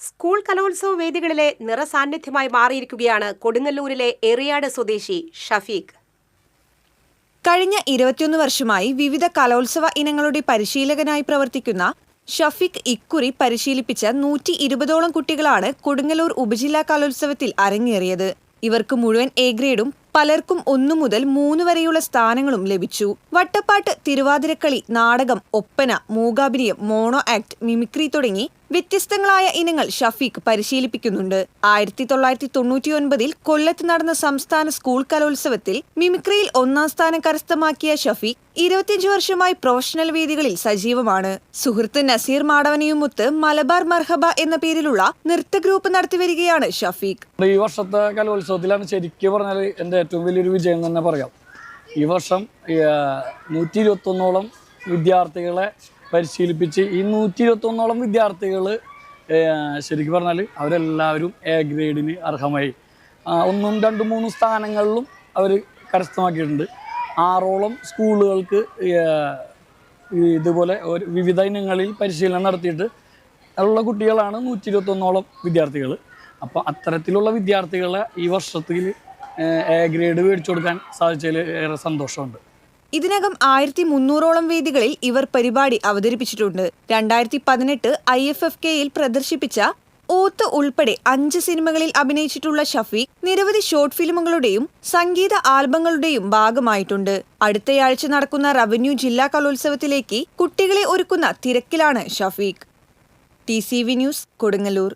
School കലോത്സവ വേദികളിലെ നിറസാന്നിധ്യമായി മാറിയിരിക്കുകയാണ് കൊടുങ്ങല്ലൂരിലെ എറിയാട് സ്വദേശി ഷഫീഖ്. കഴിഞ്ഞ ഇരുപത്തിയൊന്ന് വർഷമായി വിവിധ കലോത്സവ ഇനങ്ങളുടെ പരിശീലകനായി പ്രവർത്തിക്കുന്ന ഷഫീഖ് ഇക്കുറി പരിശീലിപ്പിച്ച നൂറ്റി ഇരുപതോളം കുട്ടികളാണ് കൊടുങ്ങല്ലൂർ ഉപജില്ലാ കലോത്സവത്തിൽ അരങ്ങേറിയത്. ഇവർക്ക് മുഴുവൻ എ ഗ്രേഡും പലർക്കും ഒന്നു മുതൽ മൂന്ന് വരെയുള്ള സ്ഥാനങ്ങളും ലഭിച്ചു. വട്ടപ്പാട്ട് തിരുവാതിരക്കളി നാടകം ഒപ്പന മൂകാഭിനയം മോണോ ആക്ട് മിമിക്രി തുടങ്ങി വ്യത്യസ്തങ്ങളായ ഇനങ്ങൾ ഷഫീഖ് പരിശീലിപ്പിക്കുന്നുണ്ട്. ആയിരത്തി തൊള്ളായിരത്തി തൊണ്ണൂറ്റിയൊൻപതിൽ കൊല്ലത്ത് നടന്ന സംസ്ഥാന സ്കൂൾ കലോത്സവത്തിൽ മിമിക്രിയിൽ ഒന്നാം സ്ഥാനം കരസ്ഥമാക്കിയ ഷഫീഖ് ഇരുപത്തിയഞ്ച് വർഷമായി പ്രൊഫഷണൽ വേദികളിൽ സജീവമാണ്. സുഹൃത്ത് നസീർ മാടവനെയുമൊത്ത് മലബാർ മർഹബ എന്ന പേരിലുള്ള നൃത്ത ഗ്രൂപ്പ് നടത്തിവരികയാണ് ഷഫീഖ്. ഈ വർഷത്തെ കലോത്സവത്തിലാണ് ശരിക്കും പറഞ്ഞാൽ എന്റെ ഏറ്റവും വലിയൊരു വിജയം തന്നെ പറയാം. ഈ വർഷം നൂറ്റി ഇരുപത്തൊന്നോളം വിദ്യാർത്ഥികളെ പരിശീലിപ്പിച്ച് ഈ നൂറ്റി ഇരുപത്തൊന്നോളം വിദ്യാർത്ഥികൾ ശരിക്കും പറഞ്ഞാൽ അവരെല്ലാവരും എ ഗ്രേഡിന് അർഹമായി. ഒന്നും രണ്ടും മൂന്നും സ്ഥാനങ്ങളിലും അവർ കരസ്ഥമാക്കിയിട്ടുണ്ട്. ആറോളം സ്കൂളുകൾക്ക് ഇതുപോലെ ഒരു വിവിധ ഇനങ്ങളിൽ പരിശീലനം നടത്തിയിട്ട് ഉള്ള കുട്ടികളാണ് നൂറ്റി ഇരുപത്തൊന്നോളം വിദ്യാർത്ഥികൾ. അപ്പോൾ അത്തരത്തിലുള്ള വിദ്യാർത്ഥികളെ ഈ വർഷത്തിൽ എ ഗ്രേഡ് മേടിച്ചു കൊടുക്കാൻ സാധിച്ചതിൽ ഏറെ സന്തോഷമുണ്ട്. ഇതിനകം ആയിരത്തി മുന്നൂറോളം വേദികളിൽ ഇവർ പരിപാടി അവതരിപ്പിച്ചിട്ടുണ്ട്. രണ്ടായിരത്തി പതിനെട്ട് ഐ എഫ് എഫ് കെയിൽ പ്രദർശിപ്പിച്ച ഓത്ത് ഉൾപ്പെടെ അഞ്ച് സിനിമകളിൽ അഭിനയിച്ചിട്ടുള്ള ഷഫീഖ് നിരവധി ഷോർട്ട് ഫിലിമുകളുടെയും സംഗീത ആൽബങ്ങളുടെയും ഭാഗമായിട്ടുണ്ട്. അടുത്തയാഴ്ച നടക്കുന്ന റവന്യൂ ജില്ലാ കലോത്സവത്തിലേക്ക് കുട്ടികളെ ഒരുക്കുന്ന തിരക്കിലാണ് Shafeeq. T C V news Kodungallur.